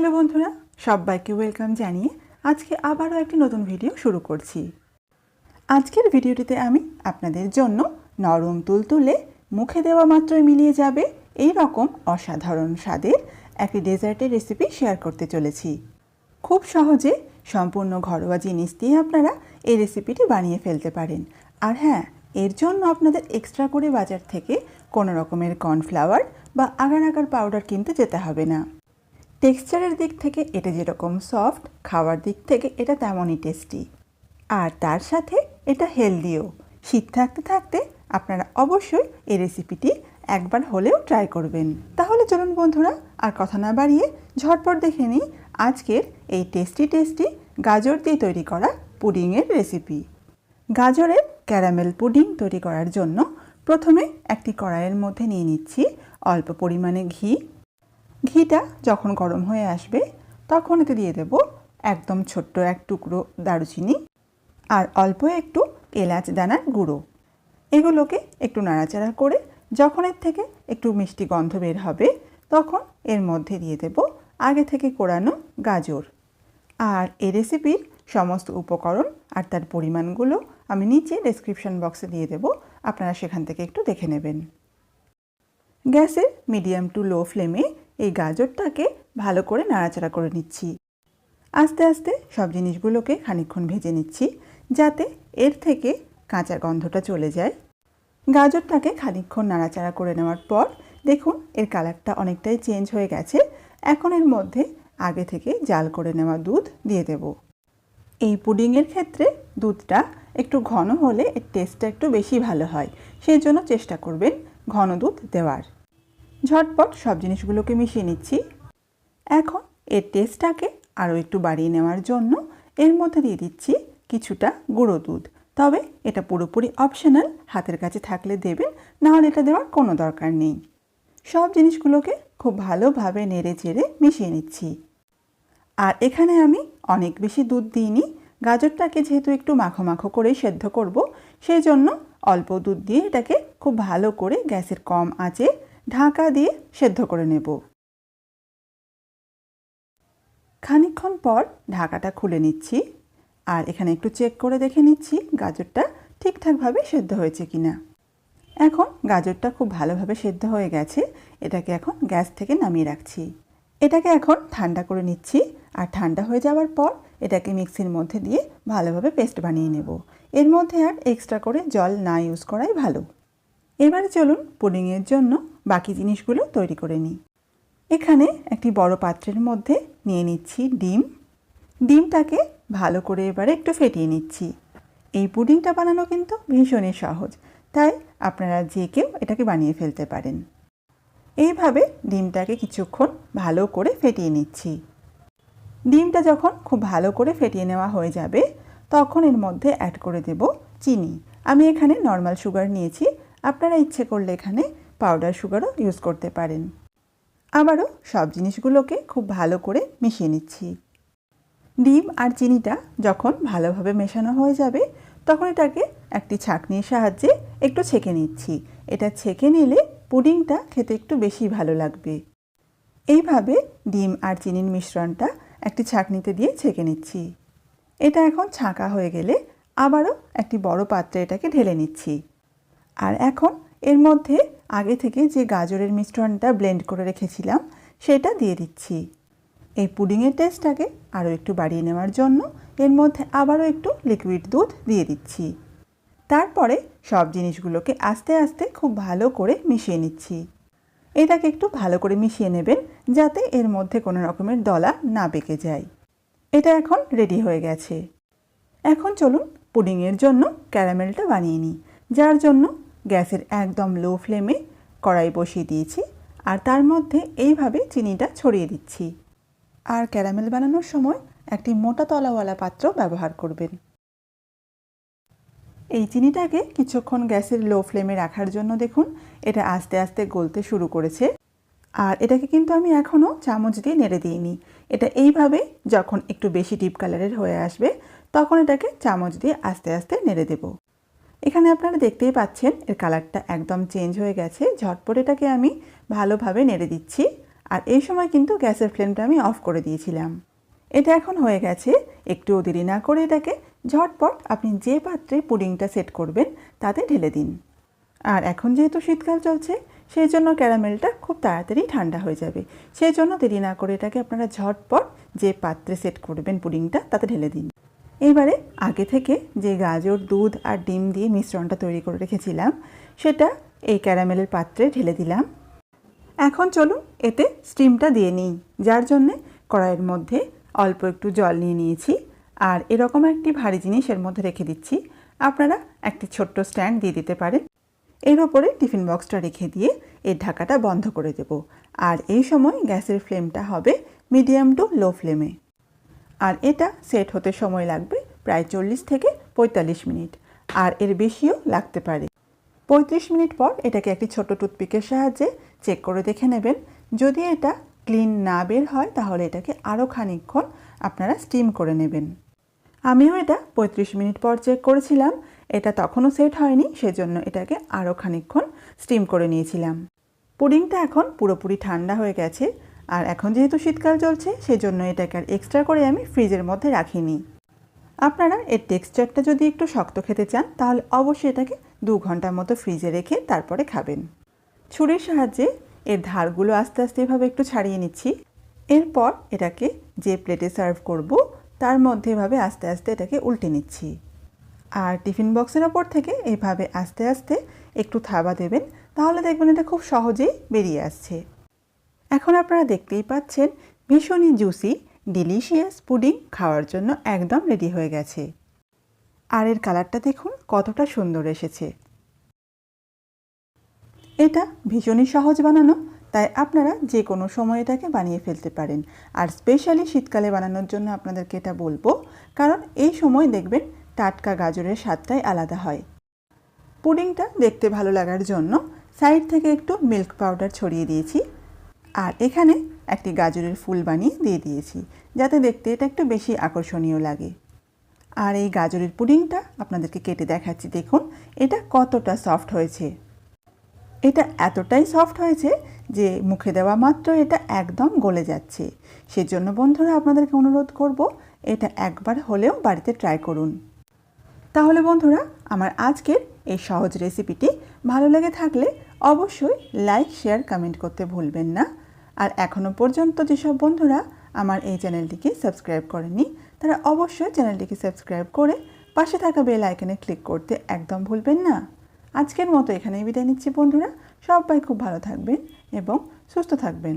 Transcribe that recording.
Hello বন্ধুরা, সবাইকে welcome জানিয়ে আজকে আবারও একটি নতুন ভিডিও শুরু করছি। আজকের ভিডিওটিতে আমি আপনাদের জন্য নরম তুলতুলে মুখে দেওয়া মাত্রই মিলিয়ে যাবে এই রকম অসাধারণ স্বাদের একটি ডেজার্টের রেসিপি শেয়ার করতে চলেছি। খুব সহজে সম্পূর্ণ ঘরোয়া জিনিস দিয়ে আপনারা এই রেসিপিটি বানিয়ে ফেলতে পারেন। আর হ্যাঁ এর জন্য আপনাদের এক্সট্রা করে বাজার থেকে কোনো রকমের কর্নফ্লাওয়ার বা আগার আগার পাউডার কিনতে যেতে হবে না। টেক্সচারের দিক থেকে এটা যেরকম সফট খাওয়ার দিক থেকে এটা তেমনই টেস্টি আর তার সাথে এটা হেলদিও শীত থাকতে থাকতে আপনারা অবশ্যই এই রেসিপিটি একবার হলেও ট্রাই করবেন। তাহলে চলুন বন্ধুরা, আর কথা না বাড়িয়ে ঝটপট দেখে নিই আজকের এই টেস্টি টেস্টি গাজর দিয়ে তৈরি করা পুডিংয়ের রেসিপি গাজরের ক্যারামেল পুডিং তৈরি করার জন্য প্রথমে একটি কড়াইয়ের মধ্যে নিয়ে নিচ্ছি অল্প পরিমাণে ঘি ঘিটা যখন গরম হয়ে আসবে, তখন এতে দিয়ে দেব একদম ছোট্ট এক টুকরো দারুচিনি আর অল্প একটু এলাচ দানার গুঁড়ো। এগুলোকে একটু নাড়াচাড়া করে যখন এর থেকে একটু মিষ্টি গন্ধ বের হবে, তখন এর মধ্যে দিয়ে দেব আগে থেকে কোরানো গাজর। আর এই রেসিপির সমস্ত উপকরণ আর তার পরিমাণগুলো আমি নিচে ডেসক্রিপশন বক্সে দিয়ে দেব, আপনারা সেখান থেকে একটু দেখে নেবেন। গ্যাসের মিডিয়াম টু লো ফ্লেমে এই গাজরটাকে ভালো করে নাড়াচাড়া করে নিচ্ছি। আস্তে আস্তে সব জিনিসগুলোকে খানিকক্ষণ ভেজে নিচ্ছি, যাতে এর থেকে কাঁচা গন্ধটা চলে যায়। গাজরটাকে খানিকক্ষণ নাড়াচাড়া করে নেওয়ার পর দেখুন এর কালারটা অনেকটাই চেঞ্জ হয়ে গেছে। এখন এর মধ্যে আগে থেকে জাল করে নেওয়া দুধ দিয়ে দেব। এই পুডিংয়ের ক্ষেত্রে দুধটা একটু ঘন হলে এর টেস্টটা একটু বেশি ভালো হয়। সেই জন্য চেষ্টা করবেন ঘন দুধ দেওয়ার। ঝটপট সব জিনিসগুলোকে মিশিয়ে নিচ্ছি। এখন এর টেস্টটাকে আরও একটু বাড়িয়ে নেওয়ার জন্য এর মধ্যে দিয়ে দিচ্ছি কিছুটা গুঁড়ো দুধ। তবে এটা পুরোপুরি অপশনাল, হাতের কাছে থাকলে দেবেন, নাহলে এটা দেওয়ার কোনো দরকার নেই। সব জিনিসগুলোকে খুব ভালোভাবে নেড়ে চেড়ে মিশিয়ে নিচ্ছি। আর এখানে আমি অনেক বেশি দুধ দিইনি। গাজরটাকে যেহেতু একটু মাখো মাখো করেই সেদ্ধ করব, সেই জন্য অল্প দুধ দিয়ে এটাকে খুব ভালো করে গ্যাসের কম আঁচে ঢাকা দিয়ে সেদ্ধ করে নেব। খানিকক্ষণ পর ঢাকাটা খুলে নিচ্ছি আর এখানে একটু চেক করে দেখে নিচ্ছি গাজরটা ঠিকঠাকভাবে সেদ্ধ হয়েছে কিনা। এখন গাজরটা খুব ভালোভাবে সেদ্ধ হয়ে গেছে, এটাকে এখন গ্যাস থেকে নামিয়ে রাখছি। এটাকে এখন ঠান্ডা করে নিচ্ছি আর ঠান্ডা হয়ে যাওয়ার পর এটাকে মিক্সির মধ্যে দিয়ে ভালোভাবে পেস্ট বানিয়ে নেব। এর মধ্যে আর এক্সট্রা করে জল না ইউজ করাই ভালো। এবারে চলুন পুডিংয়ের জন্য বাকি জিনিসগুলো তৈরি করে নিই। এখানে একটি বড় পাত্রের মধ্যে নিয়ে নিচ্ছি ডিম। ডিমটাকে ভালো করে এবারে একটু ফেটিয়ে নিচ্ছি। এই পুডিংটা বানানো কিন্তু ভীষণই সহজ, তাই আপনারা যে কেউ এটাকে বানিয়ে ফেলতে পারেন। এইভাবে ডিমটাকে কিছুক্ষণ ভালো করে ফেটিয়ে নিচ্ছি। ডিমটা যখন খুব ভালো করে ফেটিয়ে নেওয়া হয়ে যাবে, তখন এর মধ্যে অ্যাড করে দেব চিনি। আমি এখানে নর্মাল সুগার নিয়েছি। আপনারা ইচ্ছে করলে এখানে পাউডার সুগারও ইউজ করতে পারেন। আবারও সব জিনিসগুলোকে খুব ভালো করে মিশিয়ে নিচ্ছি। ডিম আর চিনিটা যখন ভালোভাবে মেশানো হয়ে যাবে, তখন এটাকে একটি ছাঁকনির সাহায্যে একটু ছেঁকে নিচ্ছি। এটা ছেঁকে নিলে পুডিংটা খেতে একটু বেশি ভালো লাগবে। এইভাবে ডিম আর চিনির মিশ্রণটা একটি ছাঁকনিতে দিয়ে ছেঁকে নিচ্ছি। এটা এখন ছাঁকা হয়ে গেলে আবারও একটি বড় পাত্রে এটাকে ঢেলে নিচ্ছি। আর এখন এর মধ্যে আগে থেকে যে গাজরের মিশ্রণটা ব্লেন্ড করে রেখেছিলাম, সেটা দিয়ে দিচ্ছি। এই পুডিংয়ের টেস্টটাকে আরও একটু বাড়িয়ে নেওয়ার জন্য এর মধ্যে আবারও একটু লিকুইড দুধ দিয়ে দিচ্ছি। তারপরে সব জিনিসগুলোকে আস্তে আস্তে খুব ভালো করে মিশিয়ে নিচ্ছি। এটাকে একটু ভালো করে মিশিয়ে নেবেন, যাতে এর মধ্যে কোনো রকমের দলা না বেঁকে যায়। এটা এখন রেডি হয়ে গেছে। এখন চলুন পুডিংয়ের জন্য ক্যারামেলটা বানিয়ে নিই, যার জন্য গ্যাসের একদম লো ফ্লেমে কড়াই বসিয়ে দিয়েছি আর তার মধ্যে এইভাবে চিনিটা ছড়িয়ে দিচ্ছি। আর ক্যারামেল বানানোর সময় একটি মোটা তলাওয়ালা পাত্র ব্যবহার করবেন। এই চিনিটাকে কিছুক্ষণ গ্যাসের লো ফ্লেমে রাখার জন্য দেখুন, এটা আস্তে আস্তে গলতে শুরু করেছে। আর এটাকে কিন্তু আমি এখনও চামচ দিয়ে নেড়ে দিইনি। এটা এইভাবে যখন একটু বেশি ডিপ কালারের হয়ে আসবে, তখন এটাকে চামচ দিয়ে আস্তে আস্তে নেড়ে দেব। এখানে আপনারা দেখতেই পাচ্ছেন, এর কালারটা একদম চেঞ্জ হয়ে গেছে। ঝটপট এটাকে আমি ভালোভাবে নেড়ে দিচ্ছি। আর এই সময় কিন্তু গ্যাসের ফ্লেমটা আমি অফ করে দিয়েছিলাম। এটা এখন হয়ে গেছে একটুও দেরি না করে এটাকে ঝটপট আপনি যে পাত্রে পুডিংটা সেট করবেন, তাতে ঢেলে দিন। আর এখন যেহেতু শীতকাল চলছে, সেই জন্য ক্যারামেলটা খুব তাড়াতাড়ি ঠান্ডা হয়ে যাবে। সেই জন্য দেরি না করে এটাকে আপনারা ঝটপট যে পাত্রে সেট করবেন পুডিংটা, তাতে ঢেলে দিন। এবারে আগে থেকে যে গাজর, দুধ আর ডিম দিয়ে মিশ্রণটা তৈরি করে রেখেছিলাম, সেটা এই ক্যারামেলের পাত্রে ঢেলে দিলাম। এখন চলুন এতে স্টিমটা দিয়ে নিই, যার জন্যে কড়াইয়ের মধ্যে অল্প একটু জল নিয়ে নিয়েছি। আর এরকম একটি ভারী জিনিস এর মধ্যে রেখে দিচ্ছি। আপনারা একটি ছোট্ট স্ট্যান্ড দিয়ে দিতে পারেন। এর ওপরে টিফিন বক্সটা রেখে দিয়ে এর ঢাকাটা বন্ধ করে দেব। আর এই সময় গ্যাসের ফ্লেমটা হবে মিডিয়াম টু লো ফ্লেমে। আর এটা সেট হতে সময় লাগবে প্রায় চল্লিশ থেকে পঁয়তাল্লিশ মিনিট, আর এর বেশিও লাগতে পারে। পঁয়ত্রিশ মিনিট পর এটাকে একটি ছোট টুথপিকের সাহায্যে চেক করে দেখে নেবেন। যদি এটা ক্লিন না বের হয়, তাহলে এটাকে আরও খানিকক্ষণ আপনারা স্টিম করে নেবেন। আমিও এটা পঁয়ত্রিশ মিনিট পর চেক করেছিলাম। এটা তখনও সেট হয়নি, সেজন্য এটাকে আরও খানিকক্ষণ স্টিম করে নিয়েছিলাম। পুডিংটা এখন পুরোপুরি ঠান্ডা হয়ে গেছে। আর এখন যেহেতু শীতকাল চলছে, সেজন্য এটাকে আর এক্সট্রা করে আমি ফ্রিজের মধ্যে রাখিনি। আপনারা এর টেক্সচারটা যদি একটু শক্ত খেতে চান, তাহলে অবশ্যই এটাকে দু ঘণ্টার মতো ফ্রিজে রেখে তারপরে খাবেন। ছুরির সাহায্যে এর ধারগুলো আস্তে আস্তে এভাবে একটু ছাড়িয়ে নিচ্ছি। এরপর এটাকে যে প্লেটে সার্ভ করব, তার মধ্যে এভাবে আস্তে আস্তে এটাকে উল্টে নিচ্ছি। আর টিফিন বক্সের ওপর থেকে এভাবে আস্তে আস্তে একটু থাবা দেবেন, তাহলে দেখবেন এটা খুব সহজেই বেরিয়ে আসছে। এখন আপনারা দেখতেই পাচ্ছেন ভীষণই জুসি ডিলিশিয়াস পুডিং খাওয়ার জন্য একদম রেডি হয়ে গেছে। আর এর কালারটা দেখুন, কতটা সুন্দর এসেছে। এটা ভীষণই সহজ বানানো, তাই আপনারা যে কোনো সময় এটাকে বানিয়ে ফেলতে পারেন। আর স্পেশালি শীতকালে বানানোর জন্য আপনাদেরকে এটা বলব, কারণ এই সময় দেখবেন টাটকা গাজরের স্বাদটাই আলাদা হয়। পুডিংটা দেখতে ভালো লাগার জন্য সাইড থেকে একটু মিল্ক পাউডার ছড়িয়ে দিয়েছি। আর এখানে একটি গাজরের ফুল বানিয়ে দিয়ে দিয়েছি, যাতে দেখতে এটা একটু বেশি আকর্ষণীয় লাগে। আর এই গাজরের পুডিংটা আপনাদেরকে কেটে দেখাচ্ছি, দেখুন, এটা কতটা সফট হয়েছে। এটা এতটাই সফট হয়েছে যে মুখে দেওয়া মাত্র এটা একদম গলে যাচ্ছে। সেজন্য বন্ধুরা, আপনাদেরকে অনুরোধ করব এটা একবার হলেও বাড়িতে ট্রাই করুন। তাহলে বন্ধুরা, আমার আজকের এই সহজ রেসিপিটি ভালো লেগে থাকলে অবশ্যই লাইক, শেয়ার, কমেন্ট করতে ভুলবেন না। আর এখনও পর্যন্ত যেসব বন্ধুরা আমার এই চ্যানেলটিকে সাবস্ক্রাইব করেনি, তারা অবশ্যই চ্যানেলটিকে সাবস্ক্রাইব করে পাশে থাকা বেল আইকনে ক্লিক করতে একদম ভুলবেন না। আজকের মতো এখানেই বিদায় নিচ্ছি বন্ধুরা, সবাই খুব ভালো থাকবেন এবং সুস্থ থাকবেন।